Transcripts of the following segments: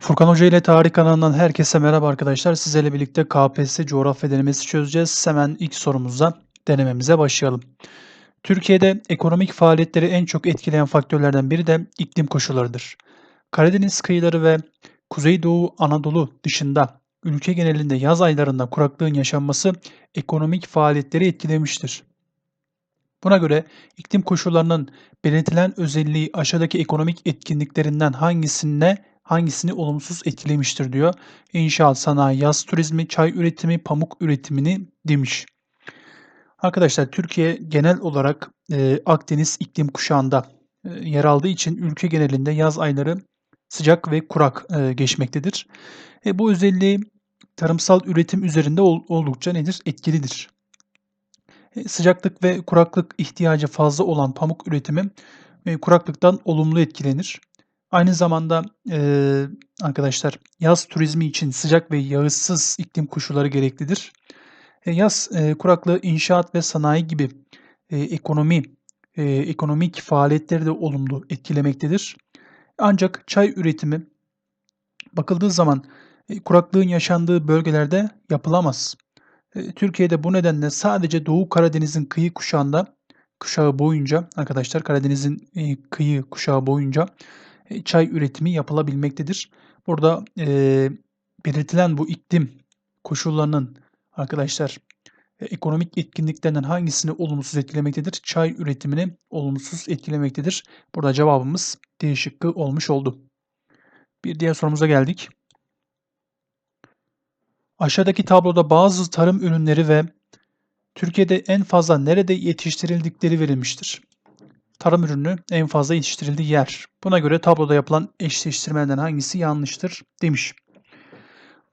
Furkan Hoca ile Tarih kanalından herkese merhaba arkadaşlar. Sizlerle birlikte KPSS coğrafya denemesi çözeceğiz. Hemen ilk sorumuzla denememize başlayalım. Türkiye'de ekonomik faaliyetleri en çok etkileyen faktörlerden biri de iklim koşullarıdır. Karadeniz kıyıları ve Kuzeydoğu Anadolu dışında ülke genelinde yaz aylarında kuraklığın yaşanması ekonomik faaliyetleri etkilemiştir. Buna göre iklim koşullarının belirtilen özelliği aşağıdaki ekonomik etkinliklerinden hangisine hangisini olumsuz etkilemiştir diyor. İnşaat, sanayi, yaz turizmi, çay üretimi, pamuk üretimini demiş. Arkadaşlar Türkiye genel olarak e, Akdeniz iklim kuşağında e, yer aldığı için ülke genelinde yaz ayları sıcak ve kurak e, geçmektedir. E, bu özelliği tarımsal üretim üzerinde ol, oldukça nedir? Etkilidir. E, sıcaklık ve kuraklık ihtiyacı fazla olan pamuk üretimi e, kuraklıktan olumlu etkilenir. Aynı zamanda e, arkadaşlar yaz turizmi için sıcak ve yağışsız iklim koşulları gereklidir. E, yaz e, kuraklığı inşaat ve sanayi gibi e, ekonomi e, ekonomik faaliyetleri de olumlu etkilemektedir. Ancak çay üretimi bakıldığı zaman e, kuraklığın yaşandığı bölgelerde yapılamaz. E, Türkiye'de bu nedenle sadece Doğu Karadeniz'in kıyı kuşağında kuşağı boyunca arkadaşlar Karadeniz'in e, kıyı kuşağı boyunca çay üretimi yapılabilmektedir. Burada e, belirtilen bu iklim koşullarının arkadaşlar e, ekonomik etkinliklerinden hangisini olumsuz etkilemektedir? Çay üretimini olumsuz etkilemektedir. Burada cevabımız D şıkkı olmuş oldu. Bir diğer sorumuza geldik. Aşağıdaki tabloda bazı tarım ürünleri ve Türkiye'de en fazla nerede yetiştirildikleri verilmiştir. Tarım ürünü en fazla yetiştirildiği yer. Buna göre tabloda yapılan eşleştirmelerden hangisi yanlıştır demiş.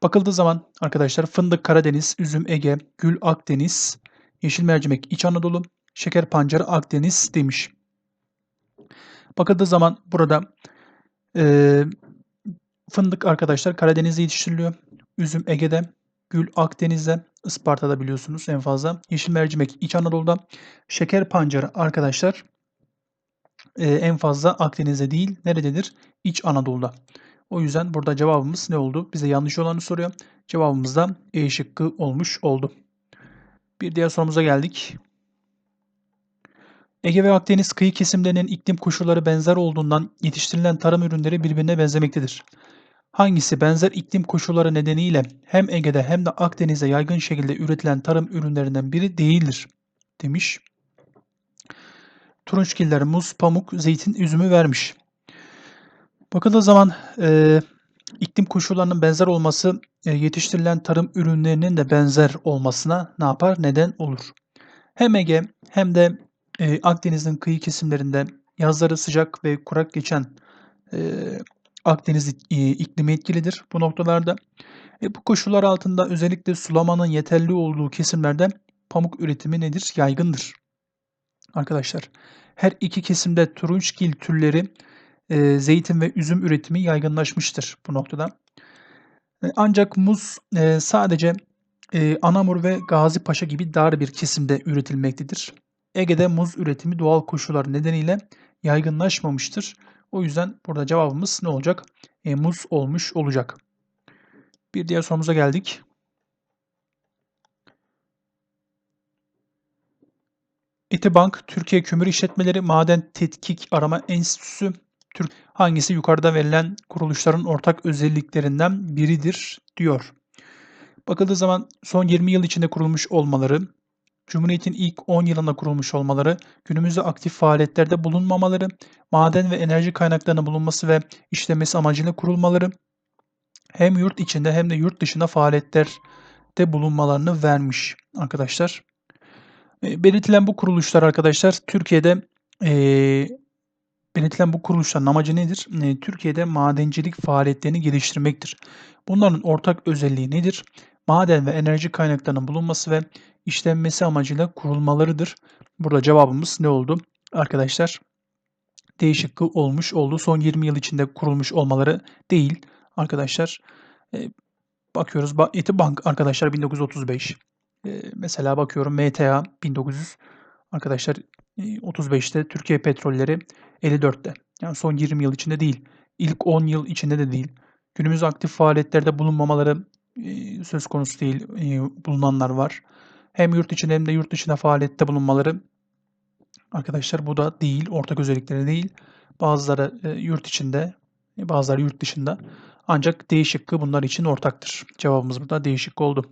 Bakıldığı zaman arkadaşlar fındık Karadeniz, üzüm Ege, gül Akdeniz, yeşil mercimek İç Anadolu, şeker pancarı Akdeniz demiş. Bakıldığı zaman burada e, fındık arkadaşlar Karadeniz'de yetiştiriliyor. Üzüm Ege'de, gül Akdeniz'de, Isparta'da biliyorsunuz en fazla. Yeşil mercimek İç Anadolu'da, şeker pancarı arkadaşlar e, en fazla Akdeniz'de değil nerededir? İç Anadolu'da. O yüzden burada cevabımız ne oldu? Bize yanlış olanı soruyor. Cevabımız da E şıkkı olmuş oldu. Bir diğer sorumuza geldik. Ege ve Akdeniz kıyı kesimlerinin iklim koşulları benzer olduğundan yetiştirilen tarım ürünleri birbirine benzemektedir. Hangisi benzer iklim koşulları nedeniyle hem Ege'de hem de Akdeniz'de yaygın şekilde üretilen tarım ürünlerinden biri değildir? Demiş. Turunçgiller muz, pamuk, zeytin, üzümü vermiş. Bakıldığı zaman e, iklim koşullarının benzer olması e, yetiştirilen tarım ürünlerinin de benzer olmasına ne yapar? Neden olur. Hem Ege hem de e, Akdeniz'in kıyı kesimlerinde yazları sıcak ve kurak geçen e, Akdeniz e, iklimi etkilidir bu noktalarda. E, bu koşullar altında özellikle sulamanın yeterli olduğu kesimlerde pamuk üretimi nedir? Yaygındır. Arkadaşlar her iki kesimde turunçgil türleri e, zeytin ve üzüm üretimi yaygınlaşmıştır bu noktada. E, ancak muz e, sadece e, Anamur ve Gazi Paşa gibi dar bir kesimde üretilmektedir. Ege'de muz üretimi doğal koşullar nedeniyle yaygınlaşmamıştır. O yüzden burada cevabımız ne olacak? E, muz olmuş olacak. Bir diğer sorumuza geldik. Etibank, Türkiye Kömür İşletmeleri Maden Tetkik Arama Enstitüsü Türk hangisi yukarıda verilen kuruluşların ortak özelliklerinden biridir diyor. Bakıldığı zaman son 20 yıl içinde kurulmuş olmaları, Cumhuriyet'in ilk 10 yılında kurulmuş olmaları, günümüzde aktif faaliyetlerde bulunmamaları, maden ve enerji kaynaklarının bulunması ve işlemesi amacıyla kurulmaları, hem yurt içinde hem de yurt dışında faaliyetlerde bulunmalarını vermiş arkadaşlar. Belirtilen bu kuruluşlar arkadaşlar Türkiye'de e, belirtilen bu kuruluşların amacı nedir? E, Türkiye'de madencilik faaliyetlerini geliştirmektir. Bunların ortak özelliği nedir? Maden ve enerji kaynaklarının bulunması ve işlenmesi amacıyla kurulmalarıdır. Burada cevabımız ne oldu? Arkadaşlar D olmuş oldu. Son 20 yıl içinde kurulmuş olmaları değil. Arkadaşlar e, bakıyoruz. Etibank arkadaşlar 1935. Mesela bakıyorum MTA 1900 arkadaşlar 35'te Türkiye Petrolleri 54'te. Yani son 20 yıl içinde değil. İlk 10 yıl içinde de değil. Günümüz aktif faaliyetlerde bulunmamaları söz konusu değil, bulunanlar var. Hem yurt içinde hem de yurt dışında faaliyette bulunmaları arkadaşlar bu da değil, ortak özellikleri değil. Bazıları yurt içinde, bazıları yurt dışında. Ancak D şıkkı bunlar için ortaktır. Cevabımız burada D şıkkı oldu.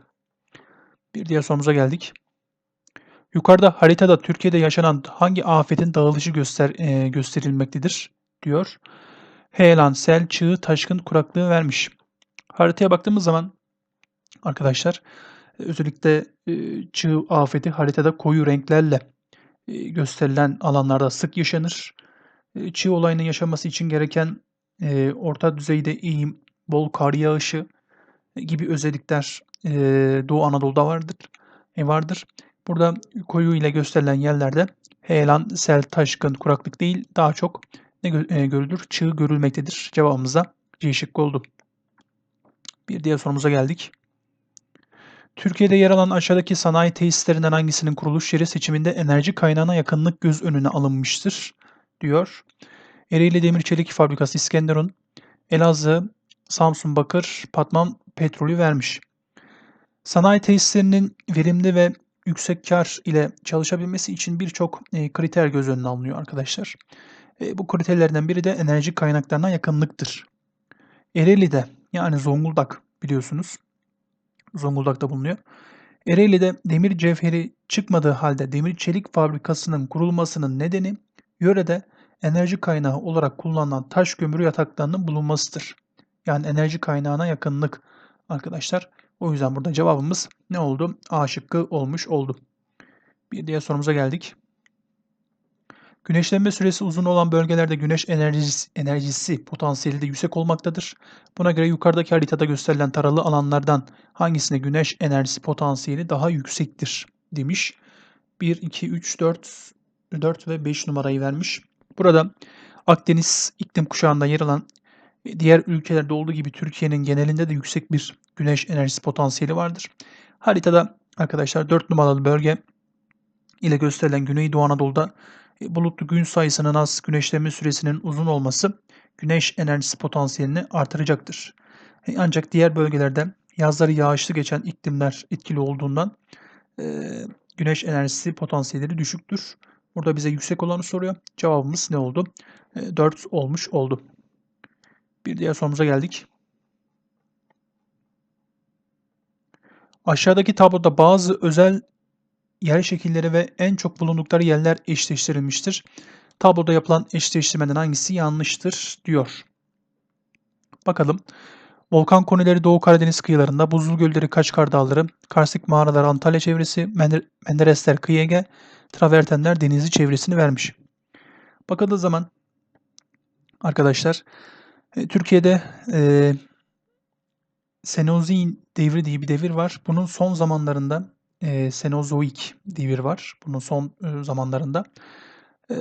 Bir diğer sorumuza geldik. Yukarıda haritada Türkiye'de yaşanan hangi afetin dağılışı göster eee, gösterilmektedir diyor. Heyelan, sel, çığ, taşkın, kuraklığı vermiş. Haritaya baktığımız zaman arkadaşlar özellikle eee, çığ afeti haritada koyu renklerle eee, gösterilen alanlarda sık yaşanır. Eee, çığ olayının yaşanması için gereken eee, orta düzeyde eğim, bol kar yağışı gibi özellikler eee, Doğu Anadolu'da vardır. E, vardır. Burada koyu ile gösterilen yerlerde heyelan, sel, taşkın, kuraklık değil daha çok ne e, görülür? Çığ görülmektedir. Cevabımız da C şıkkı oldu. Bir diğer sorumuza geldik. Türkiye'de yer alan aşağıdaki sanayi tesislerinden hangisinin kuruluş yeri seçiminde enerji kaynağına yakınlık göz önüne alınmıştır? diyor. Ereğli Demir Çelik Fabrikası İskenderun, Elazığ, Samsun Bakır, Patman Petrolü vermiş. Sanayi tesislerinin verimli ve yüksek kar ile çalışabilmesi için birçok e, kriter göz önüne alınıyor arkadaşlar. E, bu kriterlerden biri de enerji kaynaklarına yakınlıktır. Ereğli'de yani Zonguldak biliyorsunuz. Zonguldak'ta bulunuyor. Ereğli'de demir cevheri çıkmadığı halde demir çelik fabrikasının kurulmasının nedeni yörede enerji kaynağı olarak kullanılan taş kömürü yataklarının bulunmasıdır. Yani enerji kaynağına yakınlık arkadaşlar. O yüzden burada cevabımız ne oldu? A şıkkı olmuş oldu. Bir diğer sorumuza geldik. Güneşlenme süresi uzun olan bölgelerde güneş enerjisi, enerjisi potansiyeli de yüksek olmaktadır. Buna göre yukarıdaki haritada gösterilen taralı alanlardan hangisinde güneş enerjisi potansiyeli daha yüksektir demiş. 1, 2, 3, 4, 4 ve 5 numarayı vermiş. Burada Akdeniz iklim kuşağında yer alan diğer ülkelerde olduğu gibi Türkiye'nin genelinde de yüksek bir güneş enerjisi potansiyeli vardır. Haritada arkadaşlar 4 numaralı bölge ile gösterilen Güneydoğu Anadolu'da e, bulutlu gün sayısının az, güneşlenme süresinin uzun olması güneş enerjisi potansiyelini artıracaktır. E, Ancak diğer bölgelerde yazları yağışlı geçen iklimler etkili olduğundan e, güneş enerjisi potansiyelleri düşüktür. Burada bize yüksek olanı soruyor. Cevabımız ne oldu? E, 4 olmuş oldu. Bir diğer sorumuza geldik. Aşağıdaki tabloda bazı özel yer şekilleri ve en çok bulundukları yerler eşleştirilmiştir. Tabloda yapılan eşleştirmeden hangisi yanlıştır diyor. Bakalım. Volkan konileri Doğu Karadeniz kıyılarında, buzul gölleri Kaçkar Dağları, karstik mağaralar Antalya çevresi, Mender- Menderesler Kıyı Ege, travertenler Denizli çevresini vermiş. Bakıldığı zaman arkadaşlar Türkiye'de e, Senozoik devri diye bir devir var. Bunun son zamanlarında e, Senozoik devir var. Bunun son e, zamanlarında e,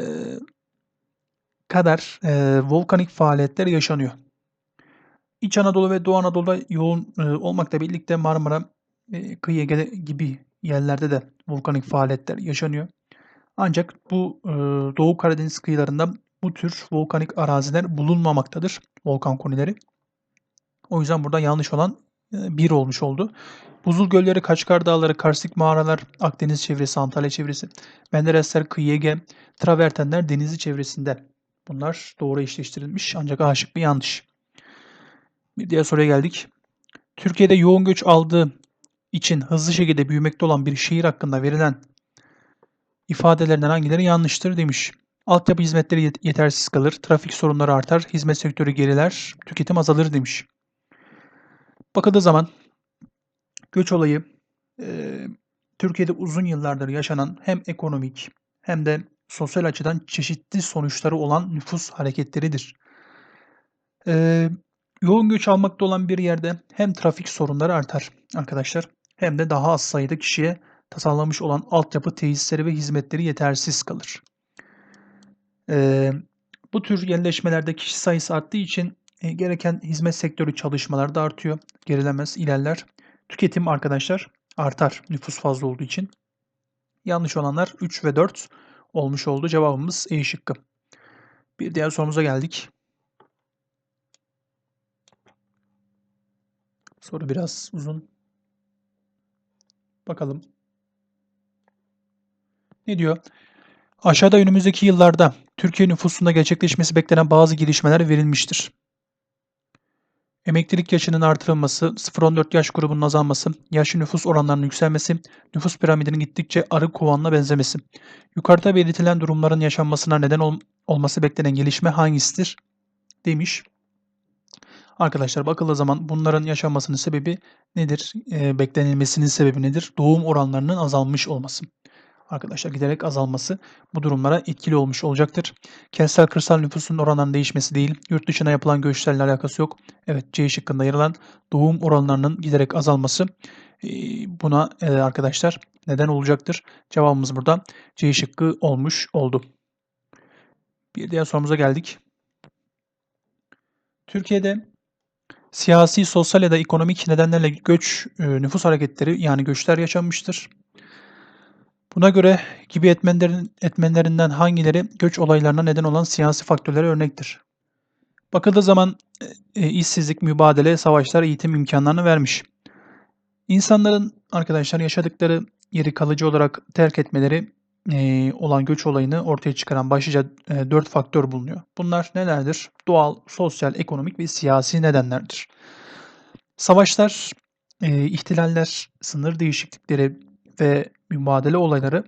kadar e, volkanik faaliyetler yaşanıyor. İç Anadolu ve Doğu Anadolu'da yoğun e, olmakla birlikte Marmara, e, Kıyı Ege gibi yerlerde de volkanik faaliyetler yaşanıyor. Ancak bu e, Doğu Karadeniz kıyılarında bu tür volkanik araziler bulunmamaktadır. Volkan konileri. O yüzden burada yanlış olan e, bir olmuş oldu. Buzul gölleri, Kaçkar Dağları, karstik mağaralar, Akdeniz çevresi, Antalya çevresi, Menderesler, Kıyı Ege, travertenler Denizli çevresinde. Bunlar doğru eşleştirilmiş ancak A şıkkı yanlış. Bir diğer soruya geldik. Türkiye'de yoğun göç aldığı için hızlı şekilde büyümekte olan bir şehir hakkında verilen ifadelerden hangileri yanlıştır demiş. Altyapı hizmetleri yet- yetersiz kalır, trafik sorunları artar, hizmet sektörü geriler, tüketim azalır demiş. Bakıldığı zaman göç olayı e, Türkiye'de uzun yıllardır yaşanan hem ekonomik hem de sosyal açıdan çeşitli sonuçları olan nüfus hareketleridir. E, yoğun göç almakta olan bir yerde hem trafik sorunları artar arkadaşlar hem de daha az sayıda kişiye tasarlanmış olan altyapı tesisleri ve hizmetleri yetersiz kalır. E, bu tür yerleşmelerde kişi sayısı arttığı için e, gereken hizmet sektörü çalışmaları da artıyor. Gerilemez, ilerler. Tüketim arkadaşlar artar nüfus fazla olduğu için. Yanlış olanlar 3 ve 4 olmuş oldu. Cevabımız E şıkkı. Bir diğer sorumuza geldik. Soru biraz uzun. Bakalım. Ne diyor? Aşağıda önümüzdeki yıllarda Türkiye nüfusunda gerçekleşmesi beklenen bazı gelişmeler verilmiştir. Emeklilik yaşının artırılması, 0-14 yaş grubunun azalması, yaşlı nüfus oranlarının yükselmesi, nüfus piramidinin gittikçe arı kovanına benzemesi. Yukarıda belirtilen durumların yaşanmasına neden ol- olması beklenen gelişme hangisidir? Demiş. Arkadaşlar bakıldığı zaman bunların yaşanmasının sebebi nedir? Eee, beklenilmesinin sebebi nedir? Doğum oranlarının azalmış olması. Arkadaşlar giderek azalması bu durumlara etkili olmuş olacaktır. Kentsel kırsal nüfusun oranlarının değişmesi değil, yurt dışına yapılan göçlerle alakası yok. Evet C şıkkında yer alan doğum oranlarının giderek azalması buna eee, arkadaşlar neden olacaktır. Cevabımız burada C şıkkı olmuş oldu. Bir diğer sorumuza geldik. Türkiye'de siyasi, sosyal ya da ekonomik nedenlerle göç, e, nüfus hareketleri yani göçler yaşanmıştır. Buna göre gibi etmenlerin etmenlerinden hangileri göç olaylarına neden olan siyasi faktörlere örnektir? Bakıldığı zaman e, e, işsizlik, mübadele, savaşlar eğitim imkanlarını vermiş. İnsanların arkadaşlar yaşadıkları yeri kalıcı olarak terk etmeleri e, olan göç olayını ortaya çıkaran başlıca e, dört faktör bulunuyor. Bunlar nelerdir? Doğal, sosyal, ekonomik ve siyasi nedenlerdir. Savaşlar, e, ihtilaller, sınır değişiklikleri ve mübadele olayları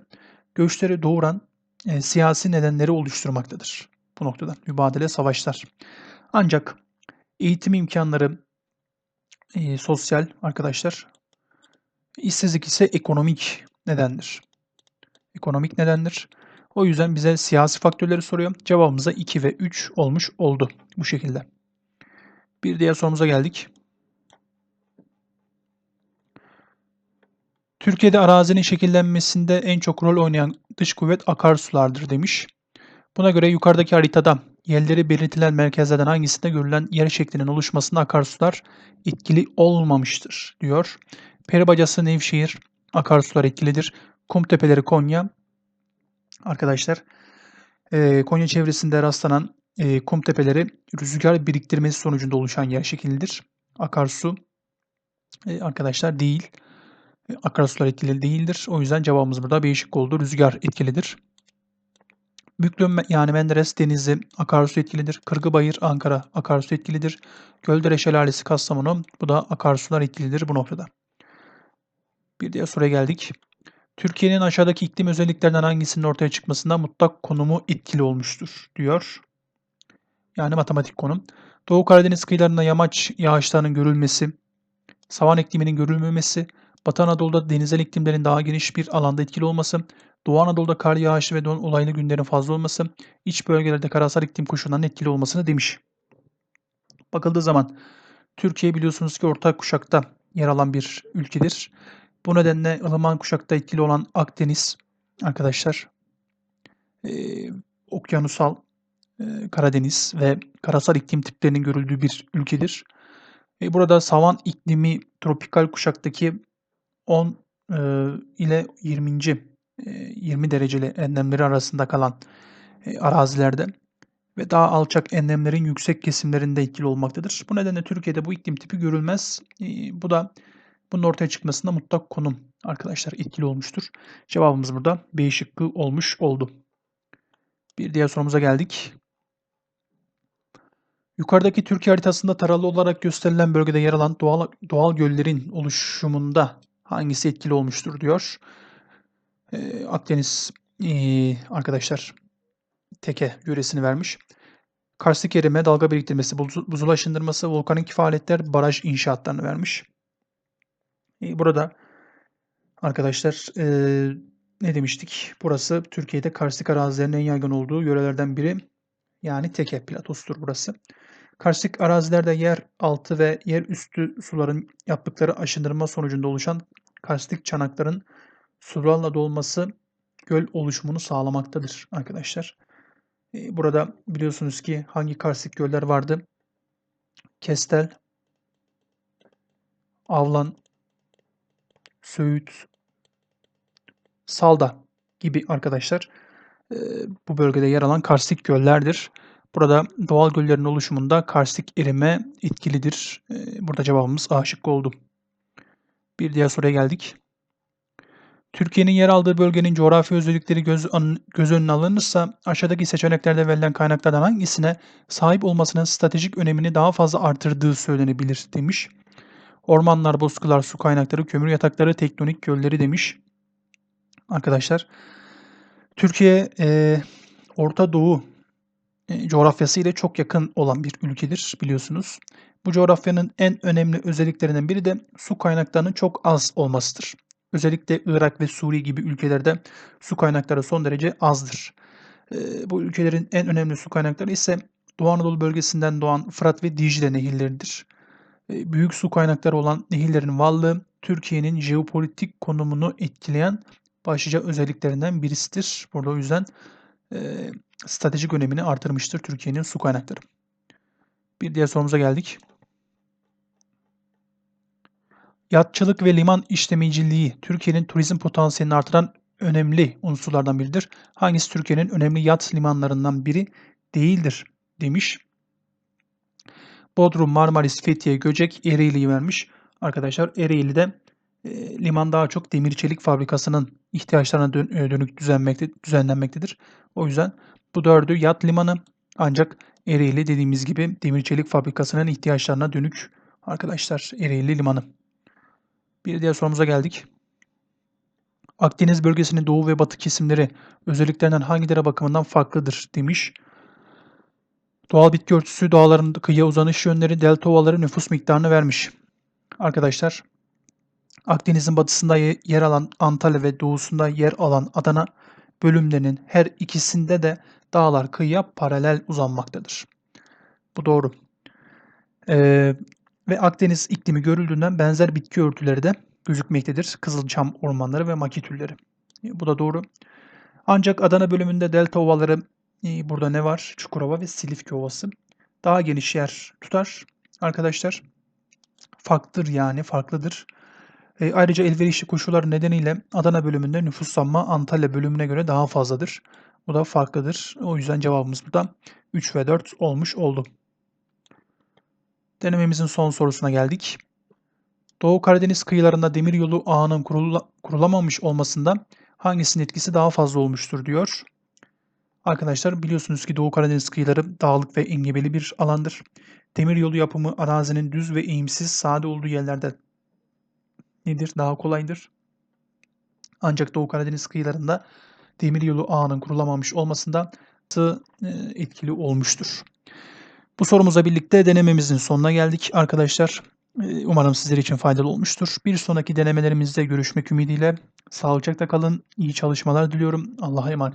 göçleri doğuran e, siyasi nedenleri oluşturmaktadır. Bu noktada mübadele, savaşlar. Ancak eğitim imkanları, e, sosyal arkadaşlar, işsizlik ise ekonomik nedendir. Ekonomik nedendir. O yüzden bize siyasi faktörleri soruyor. Cevabımıza 2 ve 3 olmuş oldu bu şekilde. Bir diğer sorumuza geldik. Türkiye'de arazinin şekillenmesinde en çok rol oynayan dış kuvvet akarsulardır demiş. Buna göre yukarıdaki haritada yerleri belirtilen merkezlerden hangisinde görülen yer şeklinin oluşmasında akarsular etkili olmamıştır diyor. Peribacası Nevşehir akarsular etkilidir. Kumtepeleri Konya arkadaşlar e, Konya çevresinde rastlanan e, kum tepeleri rüzgar biriktirmesi sonucunda oluşan yer şeklidir. Akarsu e, arkadaşlar değil. Akarsular etkili değildir. O yüzden cevabımız burada B şıkkı oldu. Rüzgar etkilidir. Büklüm yani Menderes Denizli akarsu etkilidir. Kırgıbayır Ankara akarsu etkilidir. Göldere Şelalesi Kastamonu bu da akarsular etkilidir bu noktada. Bir diğer soruya geldik. Türkiye'nin aşağıdaki iklim özelliklerinden hangisinin ortaya çıkmasında mutlak konumu etkili olmuştur diyor. Yani matematik konum. Doğu Karadeniz kıyılarında yamaç yağışlarının görülmesi, savan ikliminin görülmemesi, Batı Anadolu'da denizel iklimlerin daha geniş bir alanda etkili olması, Doğu Anadolu'da kar yağışı ve don olaylı günlerin fazla olması, iç bölgelerde karasal iklim koşullarının etkili olmasını demiş. Bakıldığı zaman Türkiye biliyorsunuz ki orta kuşakta yer alan bir ülkedir. Bu nedenle ılıman kuşakta etkili olan Akdeniz arkadaşlar e, okyanusal e, Karadeniz ve karasal iklim tiplerinin görüldüğü bir ülkedir. E, burada savan iklimi tropikal kuşaktaki 10 e, ile 20. E, 20 dereceli enlemleri arasında kalan e, arazilerde ve daha alçak enlemlerin yüksek kesimlerinde etkili olmaktadır. Bu nedenle Türkiye'de bu iklim tipi görülmez. E, bu da bunun ortaya çıkmasında mutlak konum arkadaşlar etkili olmuştur. Cevabımız burada B şıkkı olmuş oldu. Bir diğer sorumuza geldik. Yukarıdaki Türkiye haritasında taralı olarak gösterilen bölgede yer alan doğal, doğal göllerin oluşumunda hangisi etkili olmuştur diyor. Ee, Akdeniz ee, arkadaşlar teke yöresini vermiş. Karstik erime, dalga biriktirmesi, buzul aşındırması, volkanik faaliyetler, baraj inşaatlarını vermiş. Ee, burada arkadaşlar ee, ne demiştik? Burası Türkiye'de karstik arazilerin en yaygın olduğu yörelerden biri. Yani teke platostur burası. Karstik arazilerde yer altı ve yer üstü suların yaptıkları aşındırma sonucunda oluşan karstik çanakların sularla dolması göl oluşumunu sağlamaktadır arkadaşlar. Burada biliyorsunuz ki hangi karstik göller vardı? Kestel, Avlan, Söğüt, Salda gibi arkadaşlar bu bölgede yer alan karstik göllerdir. Burada doğal göllerin oluşumunda karstik erime etkilidir. Eee, burada cevabımız A şıkkı oldu. Bir diğer soruya geldik. Türkiye'nin yer aldığı bölgenin coğrafi özellikleri göz, göz önüne alınırsa aşağıdaki seçeneklerde verilen kaynaklardan hangisine sahip olmasının stratejik önemini daha fazla artırdığı söylenebilir demiş. Ormanlar, bozkırlar, su kaynakları, kömür yatakları, tektonik gölleri demiş. Arkadaşlar Türkiye eee, Orta Doğu e, coğrafyası ile çok yakın olan bir ülkedir biliyorsunuz. Bu coğrafyanın en önemli özelliklerinden biri de su kaynaklarının çok az olmasıdır. Özellikle Irak ve Suriye gibi ülkelerde su kaynakları son derece azdır. E, bu ülkelerin en önemli su kaynakları ise Doğu Anadolu bölgesinden doğan Fırat ve Dicle nehirleridir. E, büyük su kaynakları olan nehirlerin varlığı Türkiye'nin jeopolitik konumunu etkileyen başlıca özelliklerinden birisidir. Burada o yüzden e, stratejik önemini artırmıştır Türkiye'nin su kaynakları. Bir diğer sorumuza geldik. Yatçılık ve liman işlemeciliği Türkiye'nin turizm potansiyelini artıran önemli unsurlardan biridir. Hangisi Türkiye'nin önemli yat limanlarından biri değildir demiş. Bodrum, Marmaris, Fethiye, Göcek, Ereğli'yi vermiş. Arkadaşlar Ereğli'de e, liman daha çok demir çelik fabrikasının ihtiyaçlarına e, dönük düzenmekte, düzenlenmektedir. O yüzden bu dördü yat limanı ancak Ereğli dediğimiz gibi demir çelik fabrikasının ihtiyaçlarına dönük arkadaşlar Ereğli limanı. Bir diğer sorumuza geldik. Akdeniz bölgesinin doğu ve batı kesimleri özelliklerinden hangileri bakımından farklıdır demiş. Doğal bitki örtüsü, dağların kıyıya uzanış yönleri, delta ovaları nüfus miktarını vermiş. Arkadaşlar Akdeniz'in batısında ye- yer alan Antalya ve doğusunda yer alan Adana bölümlerinin her ikisinde de dağlar kıyıya paralel uzanmaktadır. Bu doğru. Ee, ve Akdeniz iklimi görüldüğünden benzer bitki örtüleri de gözükmektedir. Kızılçam ormanları ve maki türleri. E, Bu da doğru. Ancak Adana bölümünde delta ovaları e, burada ne var? Çukurova ve Silifke Ovası. Daha geniş yer tutar arkadaşlar. Farklıdır yani farklıdır. E, ayrıca elverişli koşullar nedeniyle Adana bölümünde nüfuslanma Antalya bölümüne göre daha fazladır. Bu da farklıdır. O yüzden cevabımız burada 3 ve 4 olmuş oldu. Denememizin son sorusuna geldik. Doğu Karadeniz kıyılarında demiryolu ağının kurula- kurulamamış olmasında hangisinin etkisi daha fazla olmuştur diyor. Arkadaşlar biliyorsunuz ki Doğu Karadeniz kıyıları dağlık ve engebeli bir alandır. Demiryolu yapımı arazinin düz ve eğimsiz sade olduğu yerlerde nedir? Daha kolaydır. Ancak Doğu Karadeniz kıyılarında demiryolu ağının kurulamamış olmasında e, etkili olmuştur. Bu sorumuzla birlikte denememizin sonuna geldik arkadaşlar. E, Umarım sizler için faydalı olmuştur. Bir sonraki denemelerimizde görüşmek ümidiyle. Sağlıcakla kalın. İyi çalışmalar diliyorum. Allah'a emanet.